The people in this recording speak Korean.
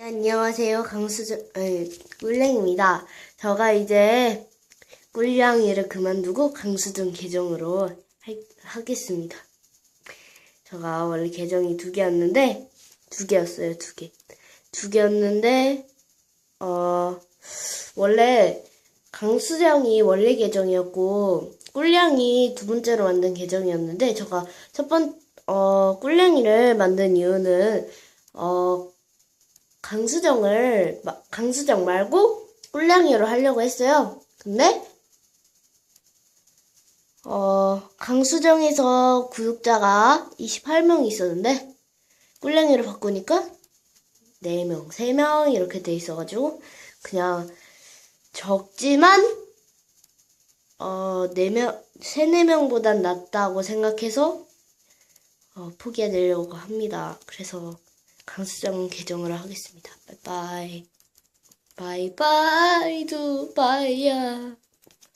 네, 안녕하세요. 강수정, 아니, 꿀랭입니다. 제가 이제 꿀냥이를 그만두고 강수정 계정으로 할- 하겠습니다. 제가 원래 계정이 두 개였는데, 두 개였어요, 두 개. 두 개였는데, 어, 원래 강수정이 원래 계정이었고, 꿀냥이 두 번째로 만든 계정이었는데, 제가 첫 번, 어, 꿀냥이를 만든 이유는, 어, 강수정을 마- 강수정 말고 꿀냥이로 하려고 했어요. 근데 어 강수정에서 구독자가 28명 있었는데 꿀냥이로 바꾸니까 4명, 3명 이렇게 돼 있어가지고 그냥 적지만 어 4명, 3, 4명보단 낫다고 생각해서 어, 포기해내려고 합니다. 그래서 강수정 계정을 하겠습니다. 바이바이. 바이바이 두바이야.